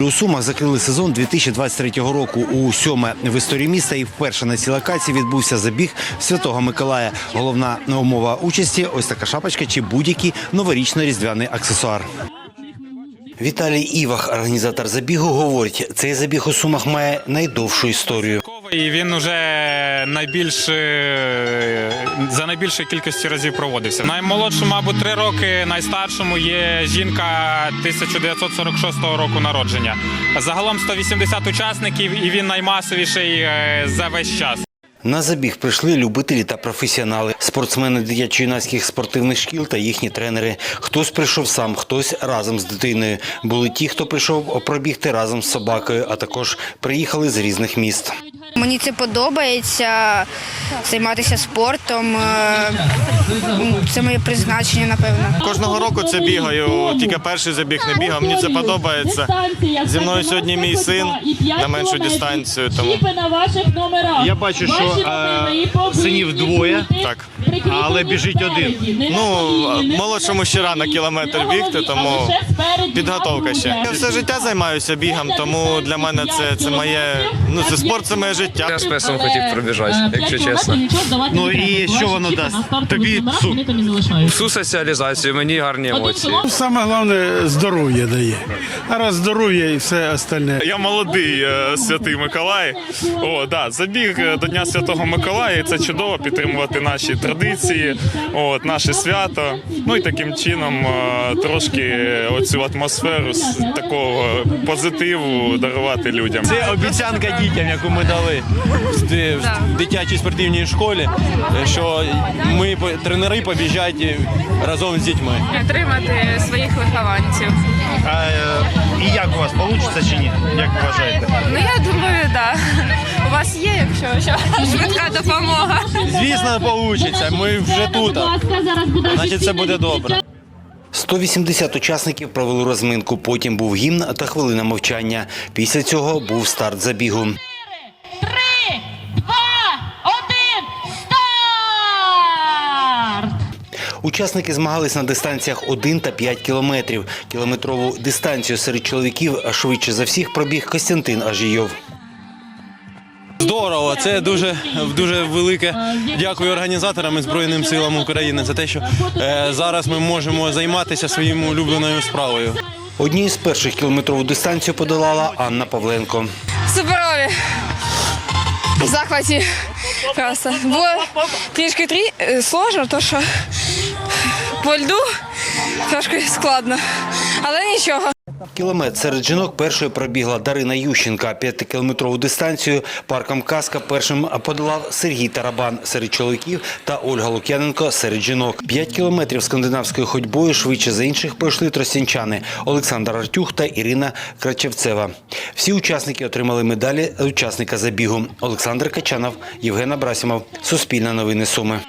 У Сумах закрили сезон 2023 року. У сьоме в історії міста і вперше на цій локації відбувся забіг Святого Миколая. Головна умова участі ось така шапочка чи будь-який новорічно-різдвяний аксесуар. Віталій Івах, організатор забігу, говорить, цей забіг у Сумах має найдовшу історію. І він уже найбільш е, за найбільшою кількістю разів проводився. Наймолодшому, мабуть, три роки, найстаршому є жінка 1946 року народження. Загалом 180 учасників, і він наймасовіший е, за весь час. На забіг прийшли любителі та професіонали, спортсмени дитячо-юнацьких спортивних шкіл та їхні тренери. Хтось прийшов сам, хтось разом з дитиною. Були ті, хто прийшов пробігти разом з собакою, а також приїхали з різних міст. Мені це подобається займатися спортом. е, Це моє призначення, напевно. Кожного року це бігаю, тільки перший забіг не бігав. Мені це подобається. Зі мною сьогодні мій син на меншу дистанцію. Тому Я бачу, що е, синів двоє, так. але біжить один. Ну молодшому ще рано кілометр бігти, тому підготовка ще. Я все життя займаюся бігом, тому для мене це, це моє ну це спорт, це моє життя. Я з песом хотів пробіжати, якщо чесно. Ну і що воно дасть? Тобі. Всю соціалізацію, мені гарні емоції. Саме головне здоров'я дає. А раз здоров'я і все остальне. Я молодий е, святий Миколай. О, да, забіг е, до Дня Святого Миколая. і Це чудово підтримувати наші традиції, от наше свято. Ну і таким чином е, трошки оцю атмосферу такого позитиву дарувати людям. Це обіцянка дітям, яку ми дали в ди- в дитячій спортивній школі, що ми тренери побіжать разом з дітьми. підтримати своїх вихованців. А, е, і як у вас вийде чи ні? Як ви вважаєте? Ну я думаю, так. У вас є, якщо що, швидка допомога. Звісно, вийде. Ми вже тут. Значить, це буде добре. 180 учасників провели розминку. Потім був гімн та хвилина мовчання. Після цього був старт забігу. Учасники змагались на дистанціях 1 та 5 кілометрів. Кілометрову дистанцію серед чоловіків швидше за всіх пробіг Костянтин Ажійов. Здорово, це дуже дуже велике. Дякую організаторам і Збройним силам України за те, що е, зараз ми можемо займатися своєю улюбленою справою. Однією з перших кілометрову дистанцію подолала Анна Павленко. Суперові. В захваті. Просто. Було трішки трі... е, сложно, то що по льду трошки складно. Але нічого. Кілометр серед жінок першою пробігла Дарина Ющенка. П'ятикілометрову дистанцію парком Каска першим подолав Сергій Тарабан серед чоловіків та Ольга Лук'яненко серед жінок. П'ять кілометрів скандинавською ходьбою швидше за інших пройшли тростянчани Олександр Артюх та Ірина Крачевцева. Всі учасники отримали медалі учасника забігу. Олександр Качанов, Євген Абрасімов. Суспільне новини Суми.